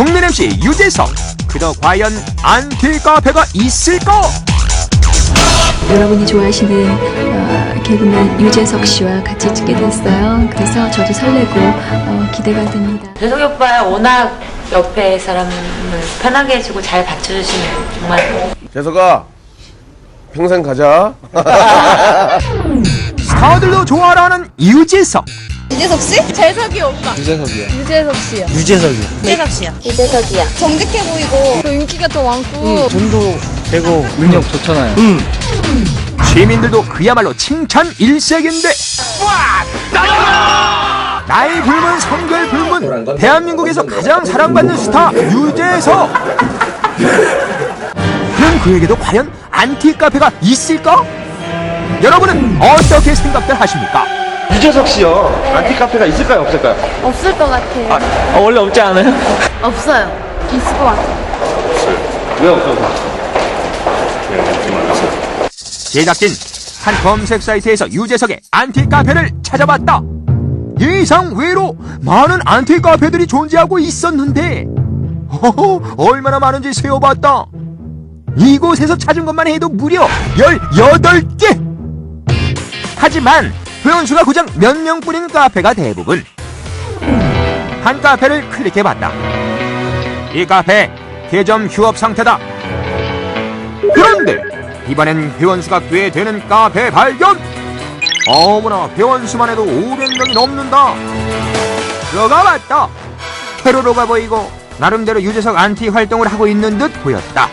국민 MC 유재석 그저 과연 안티 카페가 있을까? 여러분이 좋아하시는 어, 개그맨 유재석 씨와 같이 찍게 됐어요. 그래서 저도 설레고 어, 기대가 됩니다. 재석이 오빠 워낙 옆에 사람을 편하게 해주고 잘 받쳐주시는 정말 재석아 평생 가자 스타들도 좋아하는 유재석 유재석 씨? 재석이 오빠. 유재석이야 유재석 씨요. 유재석이야 유재석 씨요. 유재석이야. 정직해 보이고 또 인기가 더 많고 돈도 되고 능력 좋잖아요. 시민들도 그야말로 칭찬 일색인데 와! 나이 불문 성별 불문 대한민국에서 가장 사랑받는 스타 유재석 그럼 그에게도 과연 안티 카페가 있을까? 여러분은 어떻게 생각들 하십니까? 유재석 씨요 안티카페가 있을까요 없을까요? 없을 것 같아요. 어, 원래 없지 않아요? 없어요. 있을 것 같아요. 왜 없어서? 제작진 한 검색 사이트에서 유재석의 안티 카페를 찾아봤다. 예상 외로 많은 안티 카페들이 존재하고 있었는데 허허, 얼마나 많은지 세어봤다. 이곳에서 찾은 것만 해도 무려 18개! 하지만 회원수가 고작 몇 명뿐인 카페가 대부분. 한 카페를 클릭해봤다. 이 카페 개점 휴업 상태다. 그런데 이번엔 회원수가 꽤 되는 카페 발견! 어머나 회원수만 해도 500명이 넘는다! 들어가 봤다! 테러로가 보이고 나름대로 유재석 안티 활동을 하고 있는 듯 보였다.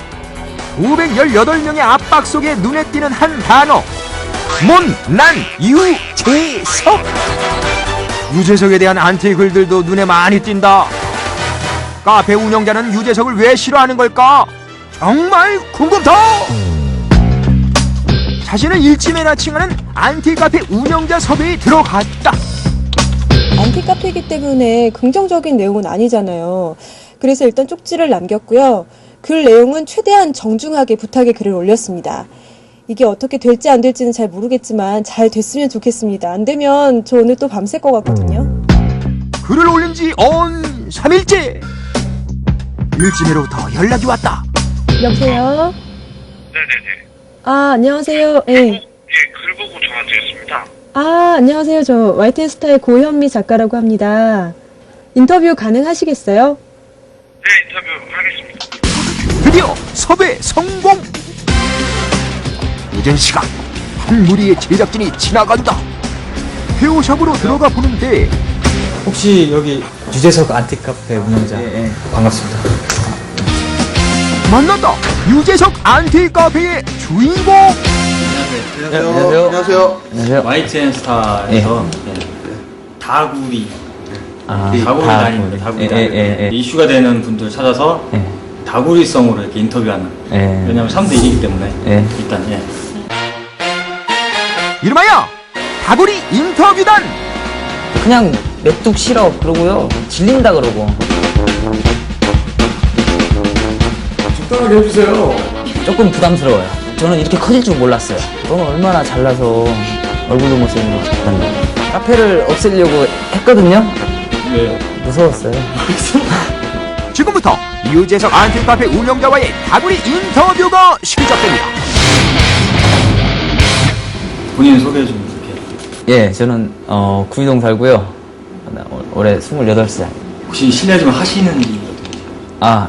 518명의 압박 속에 눈에 띄는 한 단어 못난 유 재석 유재석에 대한 안티 글들도 눈에 많이 띈다. 카페 운영자는 유재석을 왜 싫어하는 걸까? 정말 궁금다! 자신을 일침에나 칭하는 안티 카페 운영자 섭외에 들어갔다. 안티 카페이기 때문에 긍정적인 내용은 아니잖아요. 그래서 일단 쪽지를 남겼고요. 글 내용은 최대한 정중하게 부탁의 글을 올렸습니다. 이게 어떻게 될지 안 될지는 잘 모르겠지만 잘 됐으면 좋겠습니다. 안 되면 저 오늘 또 밤샐 것 같거든요. 글을 올린 지언 3일째. 일침에로부터 연락이 왔다. 여보세요? 네네네. 아, 안녕하세요. 예. 예, 글 보고 전화 드렸습니다. 아, 안녕하세요. 저 YTN 스타의 고현미 작가라고 합니다. 인터뷰 가능하시겠어요? 네, 인터뷰 하겠습니다. 드디어 섭외 성공! 늦은 시간 한 무리의 제작진이 지나간다. 헤어샵으로 들어가 보는데 혹시 여기 유재석 안티카페 운영자 반갑습니다. 만난다. 유재석 안티 카페의 주인공. 안녕하세요. 안녕하세요 안녕하세요. YTN 스타에서 예. 다구리 아, 다구리 다니는데 다구리 예, 예, 예, 예. 이슈가 되는 분들 찾아서 예. 다구리성으로 이렇게 인터뷰하는 예. 왜냐면 3대 1이기 때문에 예. 일단 예. 이름하여 다구리 인터뷰단. 그냥 메뚝 싫어 그러고요. 질린다 그러고. 적당하게 해주세요. 조금 부담스러워요. 저는 이렇게 커질 줄 몰랐어요. 너는 얼마나 잘나서 얼굴도 못생기고. 카페를 없애려고 했거든요. 왜요? 무서웠어요. 지금부터 유재석 안티 카페 운영자와의 다구리 인터뷰가 시작됩니다. 본인 소개 좀 이렇게 예 저는 어, 구이동 살고요. 올- 올해 28살. 혹시 실례 좀 하시는 아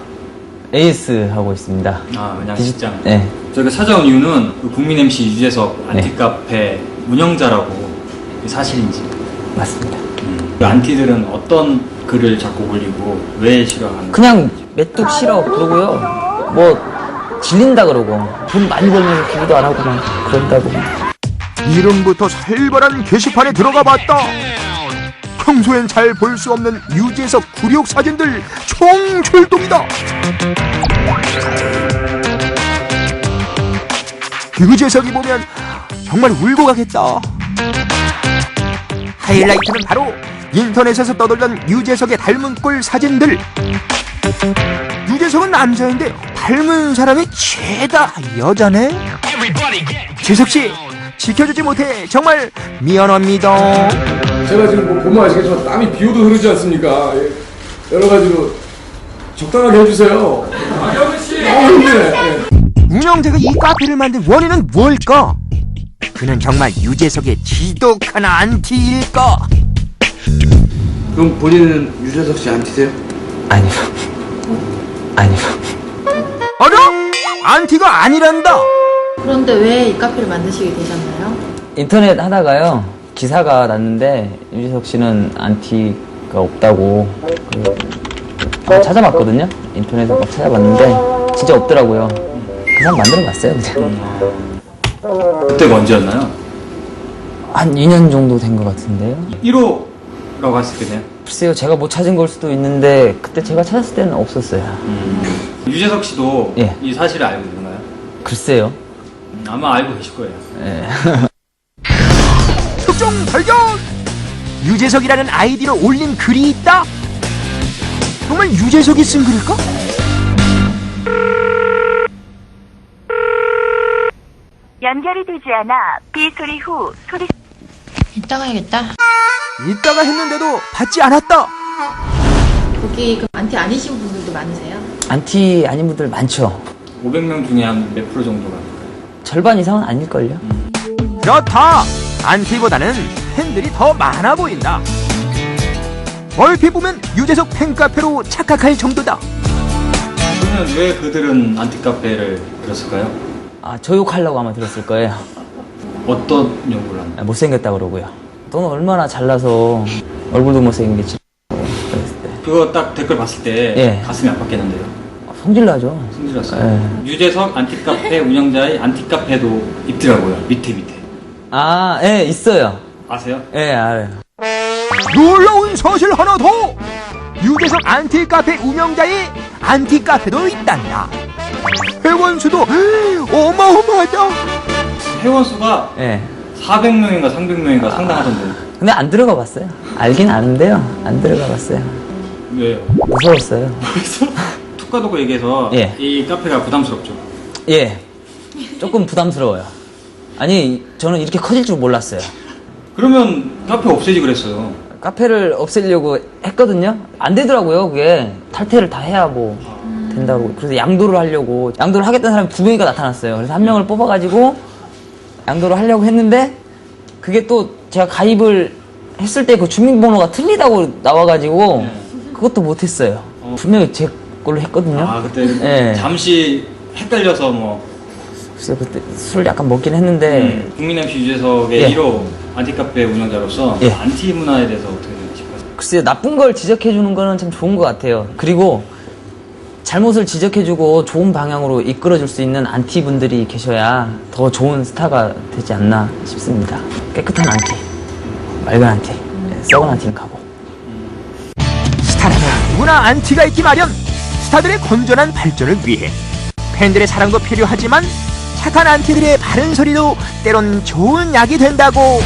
에이스 하고 있습니다. 아 그냥 직장. 네. 저희가 찾아온 이유는 그 국민 MC 유재석 네. 안티카페 운영자라고 그게 사실인지. 맞습니다. 그 안티들은 어떤 글을 자꾸 올리고 왜 싫어하는 그냥 메뚝 싫어 그러고요. 뭐 질린다 그러고. 돈 많이 벌면서 기부도 안 하고 막 그런다고 이름부터 살벌한 게시판에 들어가 봤다. 평소엔 잘 볼 수 없는 유재석 굴욕 사진들 총출동이다. 유재석이 보면 정말 울고 가겠다. 하이라이트는 바로 인터넷에서 떠돌던 유재석의 닮은 꼴 사진들. 유재석은 남자인데 닮은 사람이 죄다 여자네. 재석 씨 지켜주지 못해 정말 미안합니다. 제가 지금 뭐 보면 아시겠지만 땀이 비오도 흐르지 않습니까 예. 여러 가지로 적당하게 해주세요. 아저씨. 어, 형님. 운영자가 이 카페를 만든 원인은 뭘까? 그는 정말 유재석의 지독한 안티일까? 그럼 본인은 유재석 씨 안티세요? 아니요. 아니요. 어라? 안티가 아니란다. 그런데 왜 이 카페를 만드시게 되셨나요? 인터넷 하다가요 기사가 났는데 유재석 씨는 안티가 없다고 그, 한번 찾아봤거든요 인터넷에 막 찾아봤는데 진짜 없더라고요 그 사람 만들어봤어요 그냥 그때가 언제였나요? 한 2년 정도 된 것 같은데요 1호라고 할수 있겠네요. 글쎄요 제가 못 찾은 걸 수도 있는데 그때 제가 찾았을 때는 없었어요 유재석 씨도 예. 이 사실을 알고 있나요? 글쎄요 음, 아마 알고 계실 거예요. 예. 특종 발견! 유재석이라는 아이디로 올린 글이 있다? 정말 유재석이 쓴 글일까? 연결이 되지 않아 비 소리 후 소리 이따가 해야겠다. 이따가 했는데도 받지 않았다. 거기 그 안티 아니신 분들도 많으세요? 안티 아닌 분들 많죠 500명 중에 한 몇 프로 정도가 절반 이상은 아닐걸요 그렇다. 안티보다는 팬들이 더 많아 보인다. 얼핏 보면 유재석 팬카페로 착각할 정도다. 그러면 왜 그들은 안티카페를 들었을까요? 아 저 욕하려고 아마 들었을 거예요 어떤 연구를? 아, 못생겼다 그러고요 너는 얼마나 잘나서 얼굴도 못생겼지 그랬을 때 그거 딱 댓글 봤을 때 예. 가슴이 아팠겠는데요. 아, 성질나죠 승질났어요. 유재석 안티카페 운영자의 안티카페도 있더라고요. 밑에 밑에. 아, 예, 있어요. 아세요? 예, 알아요. 놀라운 사실 하나 더! 유재석 안티카페 운영자의 안티카페도 있단다. 회원 수도 어마어마하다. 회원 수가 예. 400명인가 300명인가 상당하던데. 근데 안 들어가 봤어요. 알긴 아는데요. 안 들어가 봤어요. 왜요? 무서웠어요. 툭 까놓고 얘기해서 예. 이 카페가 부담스럽죠. 예. 조금 부담스러워요. 아니, 저는 이렇게 커질 줄 몰랐어요. 그러면 카페 없애지 그랬어요. 카페를 없애려고 했거든요. 안 되더라고요, 그게. 탈퇴를 다 해야 뭐 된다고. 그래서 양도를 하려고. 양도를 하겠다는 사람이 두 명이가 나타났어요. 그래서 한 명을 뽑아가지고 양도를 하려고 했는데 그게 또 제가 가입을 했을 때 그 주민번호가 틀리다고 나와가지고 그것도 못했어요. 분명히 제 걸로 했거든요. 아 그때 예. 잠시 헷갈려서 뭐 그래서 그때 술 약간 먹긴 했는데 음, 국민 MC 유재석의 예. 1호 안티카페 운영자로서 예. 안티 문화에 대해서 어떻게 생각하실까요? 글쎄요 나쁜 걸 지적해 주는 거는 참 좋은 것 같아요 그리고 잘못을 지적해 주고 좋은 방향으로 이끌어 줄 수 있는 안티 분들이 계셔야 더 좋은 스타가 되지 않나 싶습니다 깨끗한 안티 맑은 안티 네, 썩은 안티는 가고 스타라면 누구나 안티가 있기 마련. 스타들의 건전한 발전을 위해 팬들의 사랑도 필요하지만 착한 안티들의 바른 소리도 때론 좋은 약이 된다고.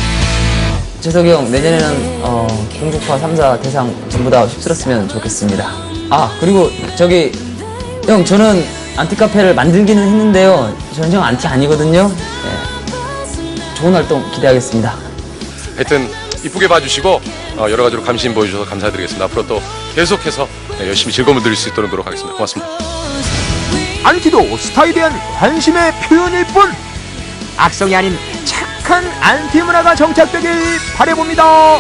재석이 형 내년에는 어, 공주파 3사 대상 전부 다 휩쓸었으면 좋겠습니다 아 그리고 저기 형 저는 안티 카페를 만들기는 했는데요 저는 형 안티 아니거든요 네. 좋은 활동 기대하겠습니다 하여튼 이쁘게 봐주시고 어, 여러 가지로 감심 보여주셔서 감사드리겠습니다. 앞으로 또 계속해서 네, 열심히 즐거움을 드릴 수 있도록 노력하겠습니다. 고맙습니다. 안티도 스타에 대한 관심의 표현일 뿐 악성이 아닌 착한 안티 문화가 정착되길 바라봅니다.